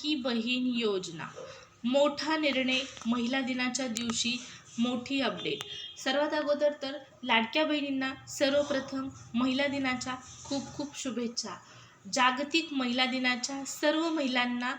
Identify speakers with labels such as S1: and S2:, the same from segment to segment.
S1: की बहीण योजना. मोठा निर्णय महिला दिनाच्या दिवशी मोठी अपडेट सर्वात अगोदर तर लाडक्या बहिणींना सर्वप्रथम महिला दिनाच्या खूप खूप शुभेच्छा. जागतिक महिला दिनाच्या सर्व महिलांना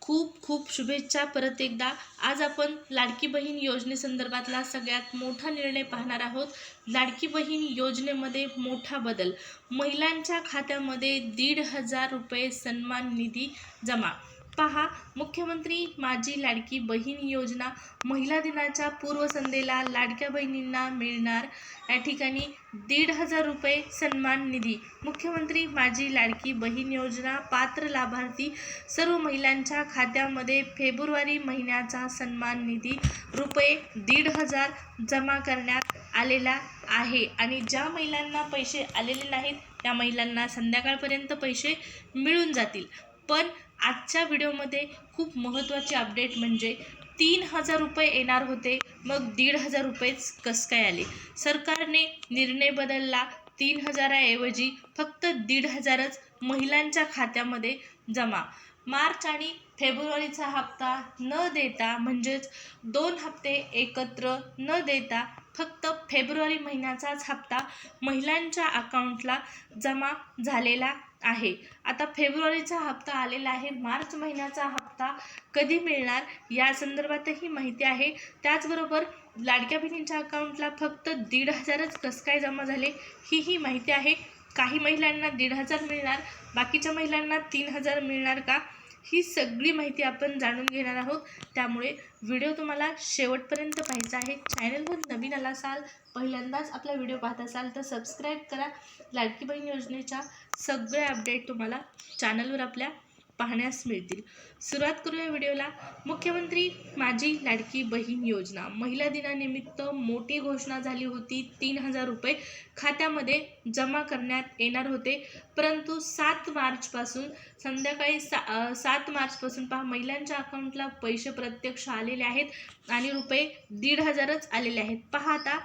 S1: खूप खूप शुभेच्छा. परत एकदा आज आपण लाडकी बहीण योजनेसंदर्भातला सगळ्यात मोठा निर्णय पाहणार आहोत. लाडकी बहीण योजनेमध्ये मोठा बदल. महिलांच्या खात्यामध्ये दीड हजार रुपये सन्मान निधी जमा. पहा मुख्यमंत्री माझी लाडकी बहीण योजना महिला दिनाच्या पूर्वसंध्येला लाडक्या बहिणींना मिळणार या ठिकाणी दीड हजार रुपये सन्मान निधी. मुख्यमंत्री माझी लाडकी बहीण योजना पात्र लाभार्थी सर्व महिलांच्या खात्यामध्ये फेब्रुवारी महिन्याचा सन्मान निधी रुपये दीड हजार जमा करण्यात आलेला आहे. आणि ज्या महिलांना पैसे आलेले नाहीत त्या महिलांना संध्याकाळपर्यंत पैसे मिळून जातील. पण आजच्या व्हिडिओमध्ये खूप महत्त्वाची अपडेट म्हणजे तीन हजार रुपये येणार होते मग दीड हजार रुपयेच कसं काय आले? सरकारने निर्णय बदलला तीन हजाराऐवजी फक्त दीड हजारच महिलांच्या खात्यामध्ये जमा. मार्च आणि फेब्रुवारीचा हप्ता न देता म्हणजेच दोन हप्ते एकत्र न देता फक्त फेब्रुवारी महिन्याचाच हप्ता महिलांच्या अकाउंटला जमा झालेला आहे. आता फेब्रुवारीचा हप्ता आलेला आहे. मार्च महिन्याचा हप्ता कधी मिळणार या संदर्भातही माहिती आहे. त्याचबरोबर लाडक्या बहिणींच्या अकाउंटला फक्त दीड हजारच कसं काय जमा झाले ही ही माहिती आहे. काही महिलांना दीड हजार मिळणार बाकीच्या महिलांना तीन हजार मिळणार का? ही सगळी माहिती आपण जाणून घेणार आहोत. त्यामुळे व्हिडिओ तुम्हाला शेवटपर्यंत पाहायचा आहे. चॅनलवर नवीन आला असाल पहिल्यांदाच आपला व्हिडिओ पाहत असाल तर सबस्क्राईब करा. लाडकी बहीण योजनेच्या सगळे अपडेट तुम्हाला चॅनलवर आपल्या पाहण्यास मिळतील. सुरुवात करूया व्हिडिओला. मुख्यमंत्री माझी लाडकी बहीण योजना. महिला दिनानिमित्त मोठी घोषणा झाली होती. तीन हजार रुपये खात्यामध्ये जमा करण्यात येणार होते. परंतु सात मार्चपासून संध्याकाळी सा सात मार्चपासून पहा महिलांच्या अकाउंटला पैसे प्रत्यक्ष आलेले आहेत आणि रुपये दीड हजारच आलेले आहेत. पहा आता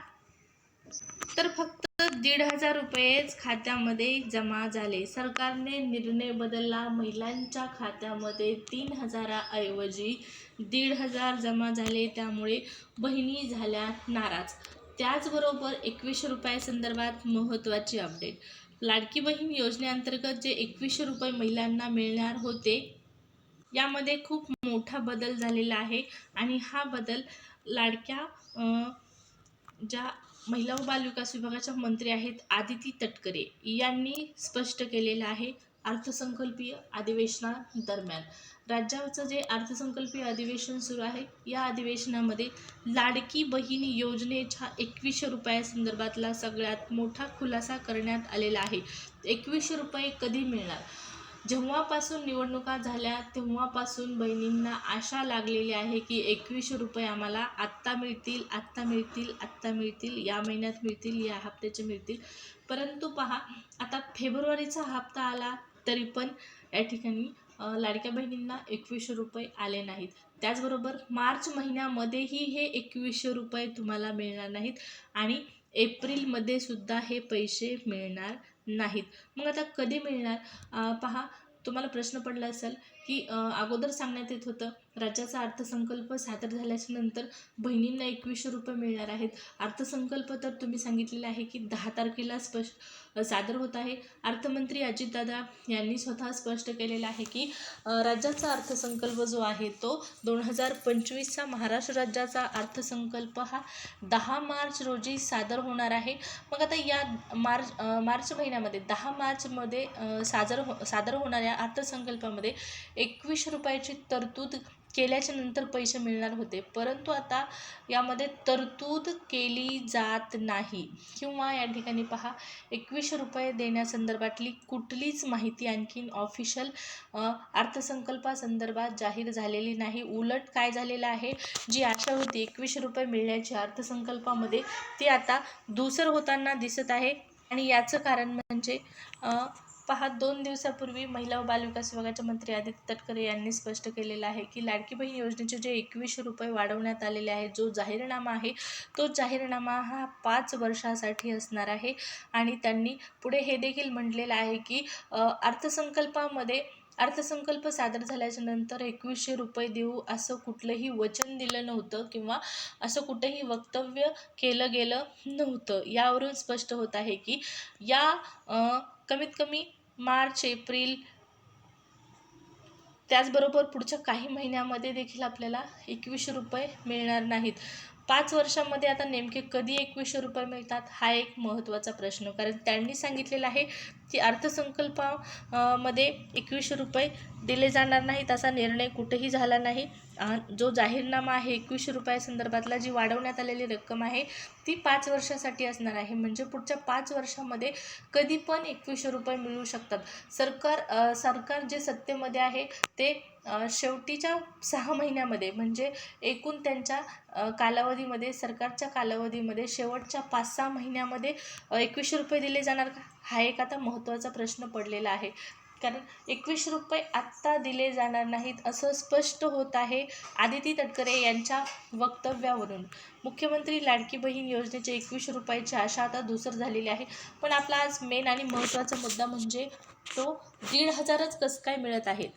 S1: तर फक्त दीड हजार रुपयेच खात्यामध्ये जमा झाले. सरकारने निर्णय बदलला. महिलांच्या खात्यामध्ये तीन हजाराऐवजी दीड हजार जमा झाले. त्यामुळे बहिणी झाल्या नाराज. त्याचबरोबर एकवीसशे रुपयासंदर्भात महत्त्वाची अपडेट. लाडकी बहीण योजनेअंतर्गत जे एकवीसशे रुपये महिलांना मिळणार होते यामध्ये खूप मोठा बदल झालेला आहे. आणि हा बदल लाडक्या ज्या महिला व बालविकास विभागाच्या मंत्री आहेत आदिती तटकरे. यांनी स्पष्ट केलेलं आहे अर्थसंकल्पीय अधिवेशनादरम्यान. राज्याचं जे अर्थसंकल्पीय अधिवेशन सुरू आहे या अधिवेशनामध्ये लाडकी बहीण योजनेच्या एकवीसशे रुपयासंदर्भातला सगळ्यात मोठा खुलासा करण्यात आलेला आहे. एकवीसशे रुपये कधी मिळणार? जेव्हापासून निवडणुका झाल्या तेव्हापासून बहिणींना आशा लागलेली आहे की एकवीसशे रुपये आम्हाला आत्ता मिळतील आत्ता मिळतील आत्ता मिळतील या महिन्यात मिळतील या हप्त्याचे मिळतील. परंतु पहा आता फेब्रुवारीचा हप्ता आला तरी पण या ठिकाणी लाडक्या बहिणींना एकवीसशे रुपये आले नाहीत. त्याचबरोबर मार्च महिन्यामध्येही हे एकवीसशे रुपये तुम्हाला मिळणार नाहीत आणि एप्रिलमध्ये सुद्धा हे पैसे मिळणार नाहीत. मग आता कधी मिळणार? पहा तुम्हाला प्रश्न पडला असेल की अगोदर सांगण्यात येत होतं राज्याचा अर्थसंकल्प सादर झाल्याच्यानंतर बहिणींना एकवीसशे रुपये मिळणार आहेत. अर्थसंकल्प तर तुम्ही सांगितलेला आहे की दहा तारखेला स्पष्ट सादर होत आहे. अर्थमंत्री अजितदादा यांनी स्वतः स्पष्ट केलेलं आहे की राज्याचा अर्थसंकल्प जो आहे तो दोन हजार पंचवीसचा महाराष्ट्र राज्याचा अर्थसंकल्प हा दहा मार्च रोजी सादर होणार आहे. मग आता या मार्च मार्च महिन्यामध्ये दहा मार्चमध्ये सादर हो सादर होणाऱ्या अर्थसंकल्पामध्ये एकवीस रुपयाची तरतूद केल्याच्यानंतर पैसे मिळणार होते. परंतु आता यामध्ये तरतूद केली जात नाही. किंवा या ठिकाणी पहा एकवीसशे रुपये देण्यासंदर्भातली कुठलीच माहिती आणखीन ऑफिशियल अर्थसंकल्पासंदर्भात जाहीर झालेली नाही. उलट काय झालेलं आहे? जी आशा होती एकवीसशे रुपये मिळण्याची अर्थसंकल्पामध्ये ती आता दुसरं होताना दिसत आहे. आणि याचं कारण म्हणजे पहा दोन दिवसापूर्वी महिला व बालविकास विभागाच्या मंत्री आदित्य तटकरे यांनी स्पष्ट केलेलं आहे की लाडकी बहीण योजनेचे जे एकवीसशे रुपये वाढवण्यात आलेले आहे जो जाहीरनामा आहे तो जाहीरनामा हा पाच वर्षासाठी असणार आहे. आणि त्यांनी पुढे हे देखील म्हटलेलं आहे की अर्थसंकल्पामध्ये अर्थसंकल्प सादर झाल्याच्यानंतर एकवीसशे रुपये देऊ असं कुठलंही वचन दिलं नव्हतं किंवा असं कुठंही वक्तव्य केलं गेलं नव्हतं. यावरून स्पष्ट होत आहे की या कमीत कमी मार्च एप्रिल त्याचबरोबर पुढच्या काही महिन्यामध्ये देखील आपल्याला एकवीसशे रुपये मिळणार नाहीत. पाच वर्षामध्ये आता नेमके कधी एकवीसशे रुपये मिळतात हा एक महत्त्वाचा प्रश्न. कारण त्यांनी सांगितलेला आहे की अर्थसंकल्पा मध्ये एकवीसशे रुपये दिले जाणार नाहीत असा निर्णय कुठेही झाला नाही. जो जाहीरनामा आहे एकवीसशे रुपयासंदर्भातला जी वाढवण्यात आलेली रक्कम आहे ती पाच वर्षासाठी असणार आहे. म्हणजे पुढच्या पाच वर्षामध्ये कधी पण एकवीसशे रुपये मिळू शकतात. सरकार सरकार जे सत्तेमध्ये आहे ते शेवटीच्या सहा महिन्यामध्ये म्हणजे एकूण त्यांच्या कालावधीमध्ये सरकारच्या कालावधीमध्ये शेवटच्या पाच सहा महिन्यामध्ये एकवीसशे रुपये दिले जाणार का? हा एक आता महत्त्वाचा प्रश्न पडलेला आहे. कारण एकवीसशे रुपये आत्ता दिले जाणार नाहीत असं स्पष्ट होत आहे आदिती तटकरे यांच्या वक्तव्यावरून. मुख्यमंत्री लाडकी बहीण योजनेचे एकवीसशे रुपयाची आशा आता दुसर झालेली आहे. पण आपला आज मेन आणि महत्त्वाचा मुद्दा म्हणजे तो दीड हजारच कसं काय मिळत आहेत?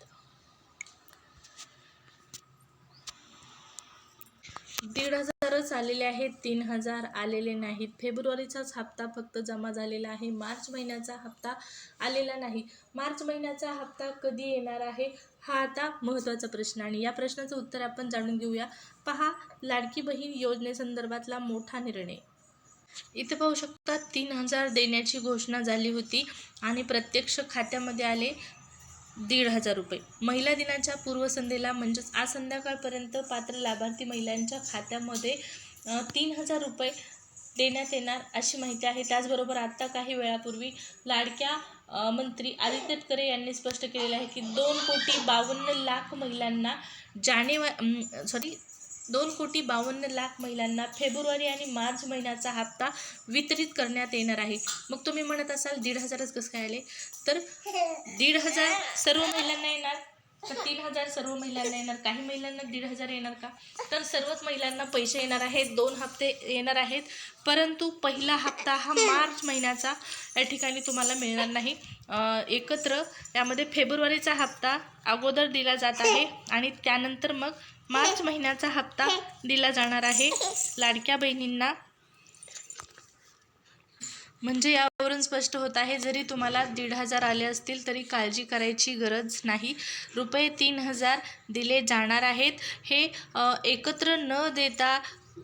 S1: दीड हजारच आलेले आहेत तीन हजार आलेले नाहीत. फेब्रुवारीचाच हप्ता फक्त जमा झालेला आहे. मार्च महिन्याचा हप्ता आलेला नाही. मार्च महिन्याचा हप्ता कधी येणार आहे हा आता महत्त्वाचा प्रश्न आणि या प्रश्नाचं उत्तर आपण जाणून घेऊया. पहा लाडकी बहीण योजनेसंदर्भातला मोठा निर्णय. इथे पाहू शकता तीन हजार देण्याची घोषणा झाली होती आणि प्रत्यक्ष खात्यामध्ये आले दीड हजार रुपये. महिला दिनाच्या पूर्वसंध्येला म्हणजेच आज संध्याकाळपर्यंत पात्र लाभार्थी महिलांच्या खात्यामध्ये तीन हजार रुपये देण्यात येणार अशी माहिती आहे. त्याचबरोबर आत्ता काही वेळापूर्वी लाडक्या मंत्री आदित्य तटकरे यांनी स्पष्ट केलेलं आहे की दोन कोटी बावन्न लाख महिलांना जानेवारी सॉरी दोन कोटी बावन्न लाख महिलांना फेब्रुवारी आणि मार्च महिन्याचा हप्ता वितरित करण्यात येणार आहे. मग तुम्ही म्हणत असाल दीड हजारच कसं काय आले तर दीड हजार सर्व महिलांना येणार. तर तीन हजार सर्व महिलांना येणार काही महिलांना दीड हजार येणार का? तर सर्वच महिलांना पैसे येणार आहेत दोन हप्ते येणार आहेत. परंतु पहिला हप्ता हा मार्च महिन्याचा या ठिकाणी तुम्हाला मिळणार नाही. एकत्र यामध्ये फेब्रुवारीचा हप्ता अगोदर दिला जात आहे आणि त्यानंतर मग मार्च महिन्याचा हप्ता दिला जाणार आहे. लाडक्या बहिणींना म्हणजे यावरून स्पष्ट होत आहे जरी तुम्हाला दीड हजार आले असतील तरी काळजी करायची गरज नाही. रुपये तीन हजार दिले जाणार आहेत. हे एकत्र न देता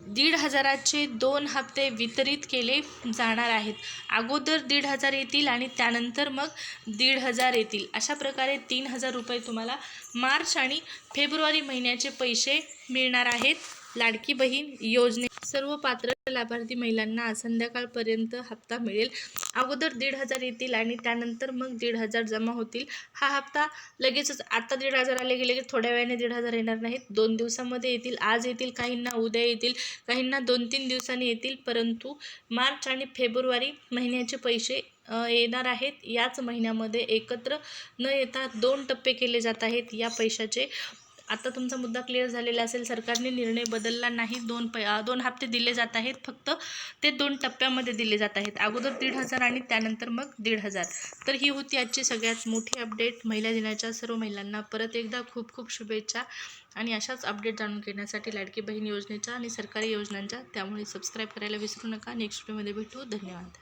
S1: दीड हजाराचे दोन हप्ते वितरित केले जाणार आहेत. अगोदर दीड हजार येतील आणि त्यानंतर मग दीड हजार येतील. अशा प्रकारे तीन हजार रुपये तुम्हाला मार्च आणि फेब्रुवारी महिन्याचे पैसे मिळणार आहेत. लाडकी बहीण योजने सर्व पात्र लाभार्थी महिलांना आज संध्याकाळपर्यंत हप्ता मिळेल. अगोदर दीड हजार येतील आणि त्यानंतर मग दीड हजार जमा होतील. हा हप्ता लगेचच आता दीड हजार आले गेले की थोड्या वेळाने दीड हजार येणार नाहीत. दोन दिवसामध्ये येतील आज येतील काहींना उद्या येतील काहींना दोन तीन दिवसांनी येतील. परंतु मार्च आणि फेब्रुवारी महिन्याचे पैसे येणार आहेत. याच महिन्यामध्ये एकत्र न येता दोन टप्पे केले जात आहेत या पैशाचे. आता तुमचा मुद्दा क्लिअर झालेला असेल. सरकारने निर्णय बदलला नाही. दोन पै दोन हप्ते दिले जात आहेत. फक्त ते दोन टप्प्यामध्ये दिले जात आहेत. अगोदर दीड हजार आणि त्यानंतर मग दीड हजार. तर ही होती आजची सगळ्यात मोठी अपडेट महिला दिनाच्या सर्व महिलांना परत एकदा खूप खूप शुभेच्छा. आणि अशाच अपडेट जाणून घेण्यासाठी लाडकी बहीण योजनेच्या आणि सरकारी योजनांच्या त्यामुळे सबस्क्राईब करायला विसरू नका. नेक्स्ट व्हिडिओमध्ये भेटू. धन्यवाद.